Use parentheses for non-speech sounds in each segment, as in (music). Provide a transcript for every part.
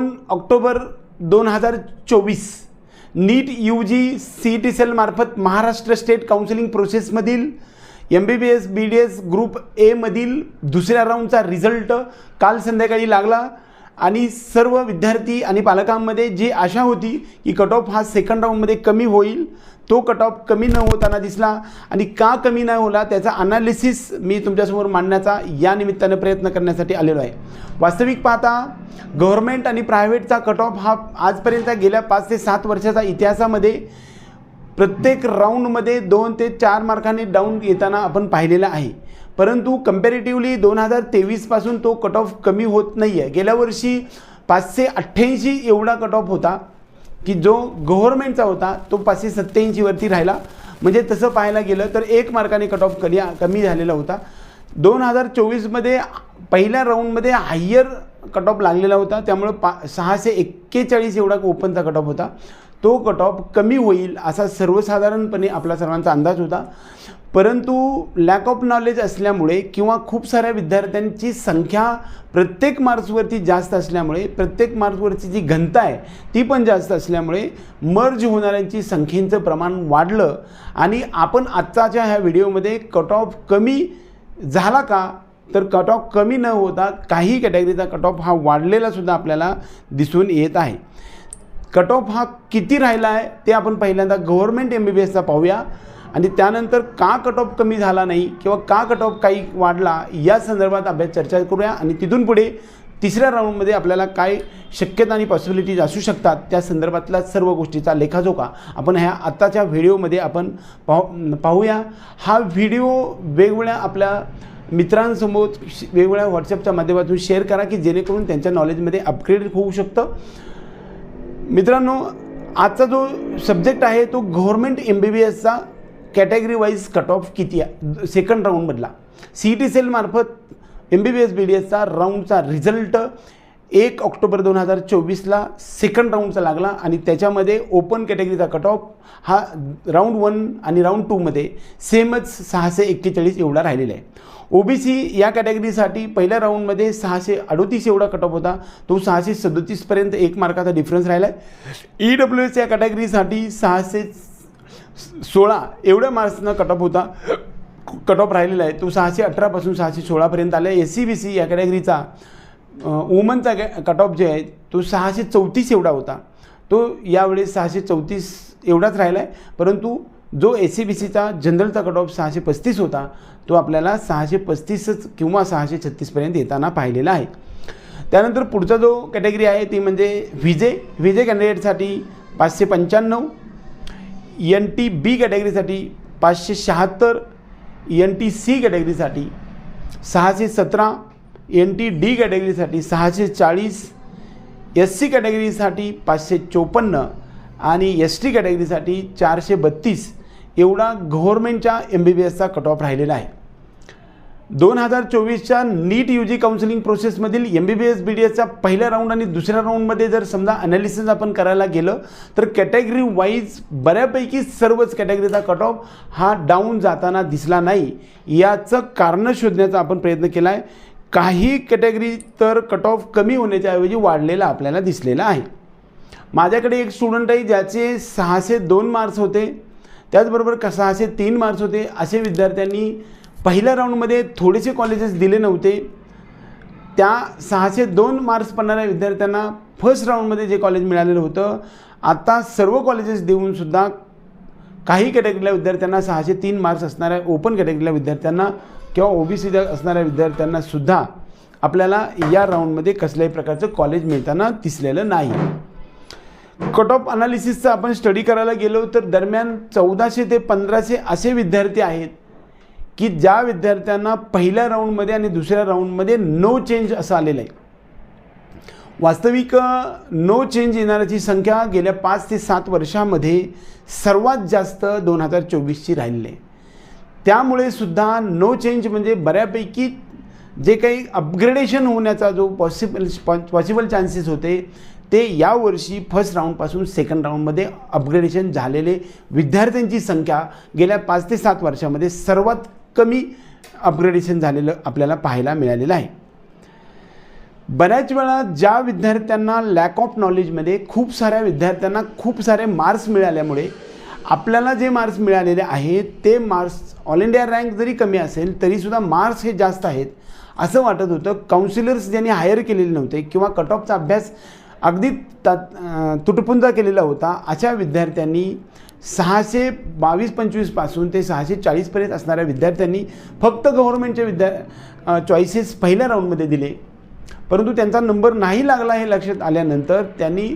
दोन ऑक्टोबर दोन हजार चोवीस. NEET U G C T सेलमार्फत Maharashtra state counselling प्रोसेसमधील M B B S B D S group एमधील दुसऱ्या राऊंडचा रिझल्ट काल संध्याकाळी लागला आणि सर्व विद्यार्थी आणि पालकांमध्ये जी आशा होती की कट ऑफ हा सेकंड राऊंडमध्ये कमी होईल तो कट ऑफ कमी न होताना दिसला आणि का कमी नाही होला त्याचा अनालिसिस मी तुमच्यासमोर मांडण्याचा या निमित्तानं प्रयत्न करण्यासाठी आलेलो आहे. वास्तविक पाहता गव्हर्मेंट आणि प्रायव्हेटचा कट ऑफ हा आजपर्यंत गेल्या पाच ते सात वर्षाचा इतिहासामध्ये प्रत्येक राऊंडमध्ये दोन ते चार मार्कांनी डाऊन येताना आपण पाहिलेलं आहे. परंतु कम्पॅरेटिव्हली दोन हजार तेवीसपासून तो कट ऑफ कमी होत नाही आहे गेल्या वर्षी पाचशे अठ्ठ्याऐंशी एवढा कट ऑफ होता. की जो गव्हर्मेंटचा होता तो पाचशे सत्त्याऐंशीवरती राहिला. म्हणजे तसं पाहायला गेलं तर एक मार्काने कट ऑफ कमी कमी झालेला होता. दोन हजार चोवीसमध्ये पहिल्या राऊंडमध्ये हायर कट ऑफ लागलेला होता. त्यामुळं पा सहाशे एक्केचाळीस एवढा ओपनचा कट ऑफ होता. तो कट ऑफ कमी होईल असा सर्वसाधारणपणे आपला सर्वांचा अंदाज होता. परंतु लॅक ऑफ नॉलेज असल्यामुळे किंवा खूप साऱ्या विद्यार्थ्यांची संख्या प्रत्येक मार्क्सवरती जास्त असल्यामुळे प्रत्येक मार्क्सवरची जी घनता आहे ती पण जास्त असल्यामुळे मर्ज होणाऱ्यांची संख्येचं प्रमाण वाढलं. आणि आपण आत्ताच्या ह्या व्हिडिओमध्ये कट ऑफ कमी झाला का? तर कट ऑफ कमी न होता काही कॅटेगरीचा कट ऑफ हा वाढलेला सुद्धा आपल्याला दिसून येत आहे. कट ऑफ हा किती राहिला आहे ते आपण पहिल्यांदा गव्हर्मेंट एम बी बी एसचा पाहूया. आणि त्यानंतर का कट ऑफ कमी झाला नाही किंवा का कट ऑफ काही वाढला या संदर्भात अभ्यास चर्चा करूया. आणि तिथून पुढे तिसऱ्या राऊंडमध्ये आपल्याला काय शक्यता आणि पॉसिबिलिटीज असू शकतात त्या संदर्भातल्या सर्व गोष्टीचा लेखाजोखा आपण ह्या आत्ताच्या व्हिडिओमध्ये आपण पाहू पाहूया. हा व्हिडिओ वेगवेगळ्या आपल्या मित्रांसमोर श- वेगवेगळ्या व्हॉट्सअपच्या माध्यमातून शेअर करा की जेणेकरून त्यांच्या नॉलेजमध्ये अपग्रेड होऊ शकतं. मित्रांनो आजचा जो सब्जेक्ट आहे तो गव्हर्मेंट एम बी बी एसचा कॅटेगरी वाईज कट ऑफ किती आहे? सेकंड राऊंडमधला C E T सेलमार्फत M B B S B D एसचा राऊंडचा रिझल्ट एक ऑक्टोबर दोन हजार चोवीसला सेकंड राऊंडचा लागला आणि त्याच्यामध्ये ओपन कॅटेगरीचा कट ऑफ हा राऊंड वन आणि राऊंड टूमध्ये सेमच सहाशे एक्केचाळीस एवढा राहिलेला आहे. ओ बी सी या कॅटेगरीसाठी पहिल्या राऊंडमध्ये सहाशे अडोतीस एवढा कट ऑफ होता. तो सहाशे सदोतीसपर्यंत एक मार्काचा डिफरन्स राहिला आहे. ई डब्ल्यू एस या कॅटेगरीसाठी सहाशे सोळा एवढ्या मार्क्सनं कट ऑफ होता. कट ऑफ राहिलेला आहे. तो सहाशे अठरापासून सहाशे सोळापर्यंत आला एस सी बी सी या कॅटेगरीचा वुमनचा कट ऑफ जे आहे तो सहाशे चौतीस एवढा होता. तो यावेळेस सहाशे चौतीस एवढाच राहिला आहे परंतु जो एस सी बी सीचा जनरलचा कट ऑफ सहाशे पस्तीस होता तो आपल्याला सहाशे पस्तीसच किंवा सहाशे छत्तीसपर्यंत येताना पाहिलेला आहे. त्यानंतर पुढचा जो कॅटेगरी आहे ती म्हणजे व्हिजे व्हिजे कॅन्डिडेटसाठी पाचशे पंच्याण्णव एन टी बी कॅटेगरीसाठी पाचशे शहात्तर एन टी सी कॅटेगरीसाठी सहाशे सतरा एन टी डी कॅटेगरीसाठी सहाशे चाळीस एस सी कॅटेगरीसाठी पाचशे चोपन्न आणि एस टी कॅटेगरीसाठी चारशे बत्तीस एवढा गव्हर्मेंटच्या एम बी बी एसचा कट ऑफ राहिलेला आहे. दोन हजार चोवीसच्या NEET U G counselling प्रोसेसमधील M B B S B D एसचा पहिल्या राऊंड आणि दुसऱ्या राऊंडमध्ये जर समजा अनालिसिस आपण करायला गेलं तर कॅटेगरी वाईज बऱ्यापैकी सर्वच कॅटेगरीचा कट ऑफ हा डाऊन जाताना दिसला नाही. याचं कारणं शोधण्याचा आपण प्रयत्न केला आहे काही कॅटेगरी तर कट ऑफ कमी होण्याच्या ऐवजी वाढलेला आपल्याला दिसलेला आहे. माझ्याकडे एक स्टुडंट आहे ज्याचे सहाशे दोन मार्क्स होते. त्याचबरोबर क सहाशे तीन मार्क्स होते. असे विद्यार्थ्यांनी पहिल्या राऊंडमध्ये थोडेसे कॉलेजेस दिले नव्हते. त्या सहाशे दोन मार्क्स पडणाऱ्या विद्यार्थ्यांना फर्स्ट राऊंडमध्ये जे कॉलेज मिळालेलं होतं आता सर्व कॉलेजेस देऊनसुद्धा काही कॅटेगरीला विद्यार्थ्यांना सहाशे तीन मार्क्स असणाऱ्या ओपन कॅटेगरीला विद्यार्थ्यांना किंवा ओ बी सी असणाऱ्या विद्यार्थ्यांना सुद्धा आपल्याला या राऊंडमध्ये कसल्याही प्रकारचं कॉलेज मिळताना दिसलेलं नाही. कट ऑफ अनालिसिसचा आपण स्टडी करायला गेलो तर दरम्यान चौदाशे ते पंधराशे असे विद्यार्थी आहेत की ज्या विद्यार्थ्यांना पहिल्या राऊंडमध्ये आणि दुसऱ्या राऊंडमध्ये नो चेंज असं आलेलं आहे. वास्तविक नो चेंज येणाऱ्याची संख्या गेल्या पाच ते सात वर्षामध्ये सर्वात जास्त दोन हजार चोवीसची राहिलेली आहे. त्यामुळे सुद्धा नो चेंज म्हणजे बऱ्यापैकी जे काही अपग्रेडेशन होण्याचा जो पॉसिबल पॉसिबल चान्सेस होते ते यावर्षी फर्स्ट राऊंडपासून सेकंड राऊंडमध्ये अपग्रेडेशन झालेले विद्यार्थ्यांची संख्या गेल्या पाच ते सात वर्षामध्ये सर्वात कमी अपग्रेडेशन झालेलं आपल्याला पाहायला मिळालेलं आहे. बऱ्याच वेळा ज्या विद्यार्थ्यांना लॅक ऑफ नॉलेजमध्ये खूप साऱ्या विद्यार्थ्यांना खूप सारे मार्क्स मिळाल्यामुळे आपल्याला जे मार्क्स मिळालेले आहेत ते मार्क्स ऑल इंडिया रँक जरी कमी असेल तरीसुद्धा मार्क्स हे जास्त आहेत. असं वाटत होतं काउन्सिलर्स ज्यांनी हायर केलेले नव्हते किंवा कट ऑफचा अभ्यास अगदी ता तुटपुंजा केलेला होता अशा विद्यार्थ्यांनी सहाशे बावीस पंचवीसपासून ते सहाशे चाळीसपर्यंत असणाऱ्या विद्यार्थ्यांनी फक्त गव्हर्नमेंटचे विद्या चॉईसेस पहिल्या राऊंडमध्ये दिले. परंतु त्यांचा नंबर नाही लागला हे लक्षात आल्यानंतर त्यांनी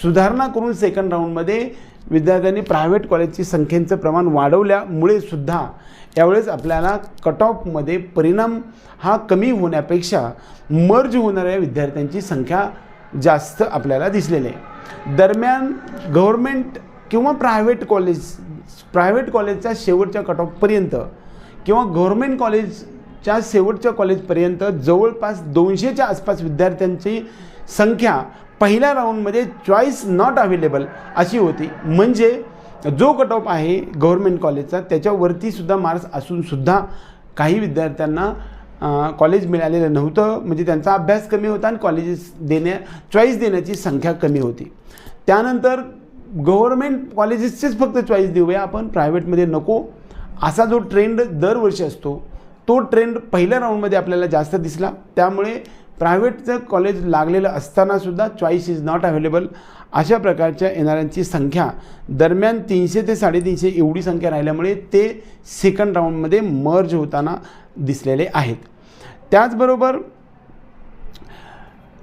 सुधारणा करून सेकंड राऊंडमध्ये विद्यार्थ्यांनी प्रायव्हेट कॉलेजची संख्येचं प्रमाण वाढवल्यामुळे सुद्धा यावेळेस आपल्याला कट ऑफमध्ये परिणाम हा कमी होण्यापेक्षा मर्ज होणाऱ्या विद्यार्थ्यांची संख्या जास्त आपल्याला दिसलेली आहे. दरम्यान गव्हर्मेंट किंवा प्रायव्हेट कॉलेज प्रायव्हेट कॉलेजच्या शेवटच्या कट ऑफपर्यंत किंवा गव्हर्मेंट कॉलेजच्या शेवटच्या कॉलेजपर्यंत जवळपास दोनशेच्या आसपास विद्यार्थ्यांची संख्या पहिल्या राऊंडमध्ये चॉईस नॉट अवेलेबल अशी होती. म्हणजे जो कट ऑफ आहे गव्हर्मेंट कॉलेजचा त्याच्यावरती सुद्धा मार्क्स असूनसुद्धा काही विद्यार्थ्यांना कॉलेज मिळालेलं नव्हतं. म्हणजे त्यांचा अभ्यास कमी होता आणि कॉलेजेस देण्या चॉईस देण्याची संख्या कमी होती. त्यानंतर गव्हर्मेंट कॉलेजेसचेच फक्त चॉईस देऊया आपण. प्रायव्हेटमध्ये नको. असा जो ट्रेंड दरवर्षी असतो तो ट्रेंड पहिल्या राऊंडमध्ये आपल्याला जास्त दिसला. त्यामुळे प्रायव्हेटचं कॉलेज लागलेलं असतानासुद्धा चॉईस इज नॉट अवेलेबल अशा प्रकारच्या येणाऱ्यांची संख्या दरम्यान तीनशे ते साडेतीनशे एवढी संख्या राहिल्यामुळे ते सेकंड राऊंडमध्ये मर्ज होताना दिसलेले आहेत. त्याचबरोबर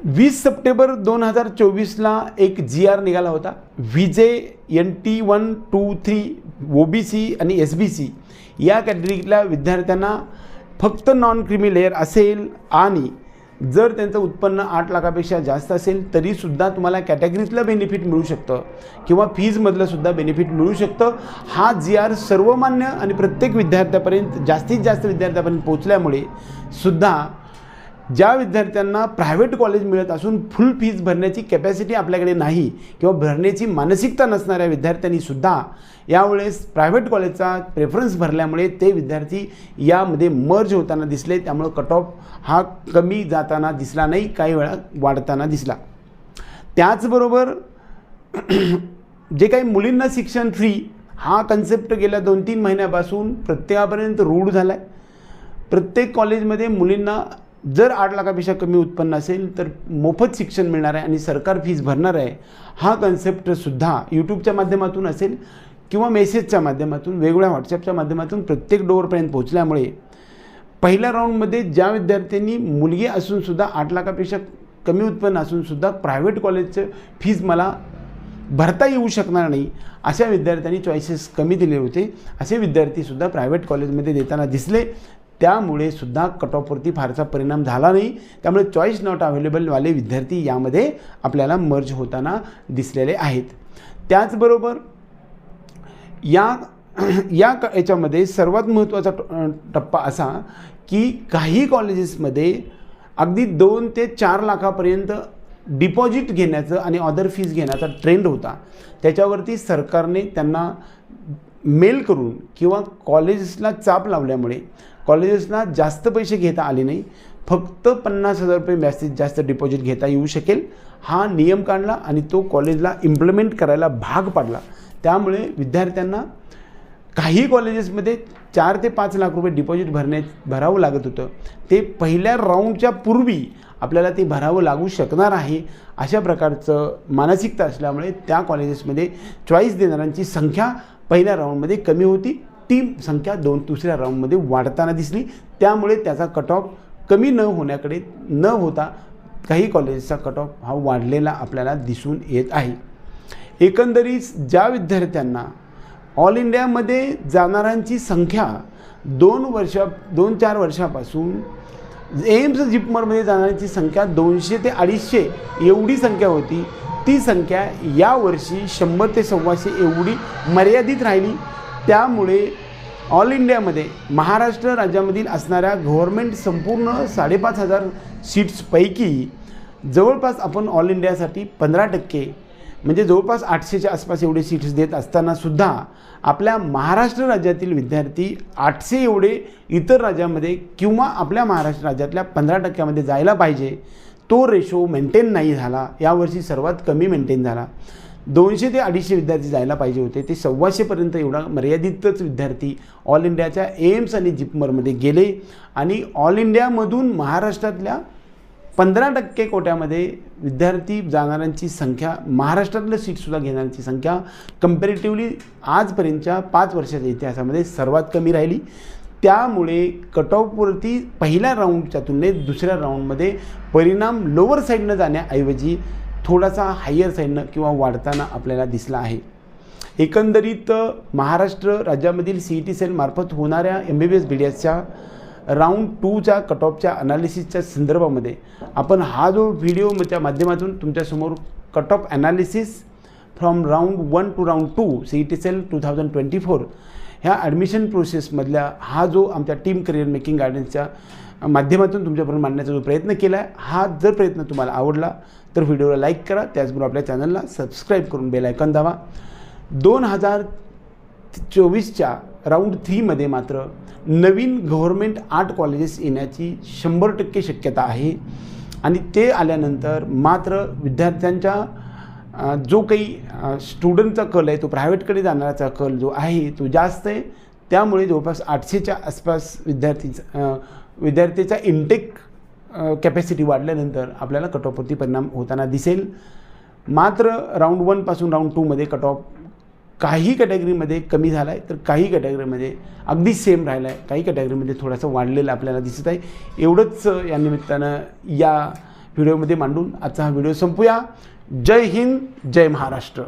वीस सप्टेंबर दोन हजार चोवीसला एक जी आर निघाला होता. V J N T one two three O B C आणि एस बी सी या कॅटेगरीतल्या विद्यार्थ्यांना फक्त नॉन क्रिमी लेअर असेल आणि जर त्यांचं उत्पन्न आठ लाखापेक्षा जास्त असेल तरीसुद्धा तुम्हाला कॅटेगरीतलं बेनिफिट मिळू शकतं. किंवा फीजमधलं सुद्धा बेनिफिट मिळू शकतं. हा जी आर सर्वमान्य आणि प्रत्येक विद्यार्थ्यापर्यंत जास्तीत जास्त विद्यार्थ्यापर्यंत पोचल्यामुळे सुद्धा ज्या विद्यार्थ्यांना प्रायव्हेट कॉलेज मिळत असून फुल फीज भरण्याची कॅपॅसिटी आपल्याकडे नाही किंवा भरण्याची मानसिकता नसणाऱ्या विद्यार्थ्यांनीसुद्धा यावेळेस प्रायव्हेट कॉलेजचा प्रेफरन्स भरल्यामुळे ते विद्यार्थी यामध्ये मर्ज होताना दिसले. त्यामुळं कट ऑफ हा कमी जाताना दिसला नाही काही वेळा वाढताना दिसला. त्याचबरोबर (clears throat) जे काही मुलींना शिक्षण फ्री हा कन्सेप्ट गेल्या दोन तीन महिन्यापासून प्रत्येकापर्यंत रूढ झाला आहे प्रत्येक कॉलेजमध्ये मुलींना जर आठ लाखापेक्षा कमी उत्पन्न असेल तर मोफत शिक्षण मिळणार आहे आणि सरकार फीज भरणार आहे. हा कन्सेप्टसुद्धा यूट्यूबच्या माध्यमातून असेल किंवा मेसेजच्या माध्यमातून वेगवेगळ्या व्हॉट्सॲपच्या माध्यमातून प्रत्येक डोअरपर्यंत पोहोचल्यामुळे पहिल्या राऊंडमध्ये ज्या विद्यार्थ्यांनी मुलगी असूनसुद्धा आठ लाखापेक्षा कमी उत्पन्न असूनसुद्धा प्रायव्हेट कॉलेजचं फीज मला भरता येऊ शकणार नाही अशा विद्यार्थ्यांनी चॉईसेस कमी दिले होते. असे विद्यार्थीसुद्धा प्रायव्हेट कॉलेजमध्ये देताना दिसले. त्यामुळे सुद्धा कट ऑफवरती फारसा परिणाम झाला नाही. त्यामुळे चॉईस नॉट अवेलेबलवाले विद्यार्थी यामध्ये आपल्याला मर्ज होताना दिसलेले आहेत. त्याचबरोबर या (clears throat) या क- याच्यामध्ये सर्वात महत्त्वाचा ट- टप्पा असा की काही कॉलेजेसमध्ये अगदी दोन ते चार लाखापर्यंत डिपॉझिट घेण्याचं आणि ऑदर फीज घेण्याचा ट्रेंड होता. त्याच्यावरती सरकारने त्यांना मेल करून किंवा कॉलेजेसला चाप लावल्यामुळे कॉलेजेसना जास्त पैसे घेता आले नाही. फक्त पन्नास हजार रुपये जास्तीत जास्त डिपॉझिट घेता येऊ शकेल. हा नियम काढला आणि तो कॉलेजला इम्प्लिमेंट करायला भाग पाडला. त्यामुळे विद्यार्थ्यांना काही कॉलेजेसमध्ये चार ते पाच लाख रुपये डिपॉझिट भरण्या भरावं लागत होतं. ते पहिल्या राऊंडच्या पूर्वी आपल्याला ते भरावं लागू शकणार आहे अशा प्रकारचं मानसिकता असल्यामुळे त्या कॉलेजेसमध्ये चॉईस देणाऱ्यांची संख्या पहिल्या राऊंडमध्ये कमी होती. ती संख्या दोन दुसऱ्या राऊंडमध्ये वाढताना दिसली. त्यामुळे त्याचा कट ऑफ कमी न होण्याकडे न होता काही कॉलेजेसचा कट ऑफ हा वाढलेला आपल्याला दिसून येत आहे. एकंदरीत ज्या विद्यार्थ्यांना ऑल इंडियामध्ये जाणाऱ्यांची संख्या दोन वर्षा दोन चार वर्षापासून एम्स जिपमरमध्ये जाणाऱ्यांची संख्या दोनशे ते अडीचशे एवढी संख्या होती. ती संख्या यावर्षी शंभर ते सव्वाशे एवढी मर्यादित राहिली. त्यामुळे ऑल इंडियामध्ये महाराष्ट्र राज्यामधील असणाऱ्या गव्हर्मेंट संपूर्ण साडेपाच हजार सीट्सपैकी जवळपास आपण ऑल इंडियासाठी पंधरा टक्के म्हणजे जवळपास आठशेच्या आसपास एवढे सीट्स देत असतानासुद्धा आपल्या महाराष्ट्र राज्यातील विद्यार्थी आठशे एवढे इतर राज्यामध्ये किंवा आपल्या महाराष्ट्र राज्यातल्या पंधरा टक्क्यामध्ये जायला पाहिजे. तो रेशो मेंटेन नाही झाला. यावर्षी सर्वात कमी मेंटेन झाला. दोनशे ते अडीचशे विद्यार्थी जायला पाहिजे होते. ते सव्वाशेपर्यंत एवढा मर्यादितच विद्यार्थी ऑल इंडियाच्या एम्स आणि जिपमरमध्ये गेले. आणि ऑल इंडियामधून महाराष्ट्रातल्या पंधरा टक्के कोट्यामध्ये विद्यार्थी जाणाऱ्यांची संख्या महाराष्ट्रातलं सीटसुद्धा घेणाऱ्यांची संख्या कम्पॅरेटिव्हली आजपर्यंतच्या पाच वर्षाच्या इतिहासामध्ये सर्वात कमी राहिली. त्यामुळे कट ऑफवरती पहिल्या राऊंडच्या तुलनेत दुसऱ्या राऊंडमध्ये परिणाम लोअर साईडनं जाण्याऐवजी थोडासा हायर साईडनं किंवा वाढताना आपल्याला दिसला आहे. एकंदरीत महाराष्ट्र राज्यामधील सी ई टी सेलमार्फत होणाऱ्या M B B S B D एसच्या राऊंड टूच्या कट ऑफच्या अनालिसिसच्या संदर्भामध्ये आपण हा जो व्हिडिओच्या माध्यमातून तुमच्यासमोर cut off analysis from round one to round two C E T cell two thousand twenty four ह्या ॲडमिशन प्रोसेसमधल्या हा जो आमच्या टीम करिअर मेकिंग गायडन्सच्या माध्यमातून तुमच्यापर्यंत मांडण्याचा जो प्रयत्न केला आहे हा जर प्रयत्न तुम्हाला आवडला तर व्हिडिओला लाईक करा. त्याचबरोबर आपल्या चॅनलला सबस्क्राईब करून बेल आयकॉन दावा दोन हजार चोवीसच्या राऊंड थ्रीमध्ये मात्र नवीन गव्हर्मेंट आर्ट कॉलेजेस येण्याची शंभर टक्के शक्यता आहे. आणि ते आल्यानंतर मात्र विद्यार्थ्यांच्या जो काही स्टुडंटचा कल आहे तो प्रायव्हेटकडे जाणाराचा कल जो आहे तो जास्त आहे. त्यामुळे जवळपास आठशेच्या आसपास विद्यार्थीचा विद्यार्थ्याचा इंटेक कॅपॅसिटी वाढल्यानंतर आपल्याला कट ऑफवरती परिणाम होताना दिसेल. मात्र राऊंड वनपासून राऊंड टूमध्ये कट ऑफ काही कॅटेगरीमध्ये कमी झाला आहे तर काही कॅटेगरीमध्ये अगदी सेम राहिला आहे काही कॅटेगरीमध्ये थोडासा वाढलेला आपल्याला दिसत आहे. एवढंच या निमित्तानं या व्हिडिओमध्ये मांडून आजचा हा व्हिडिओ संपूया. जय हिंद जय महाराष्ट्र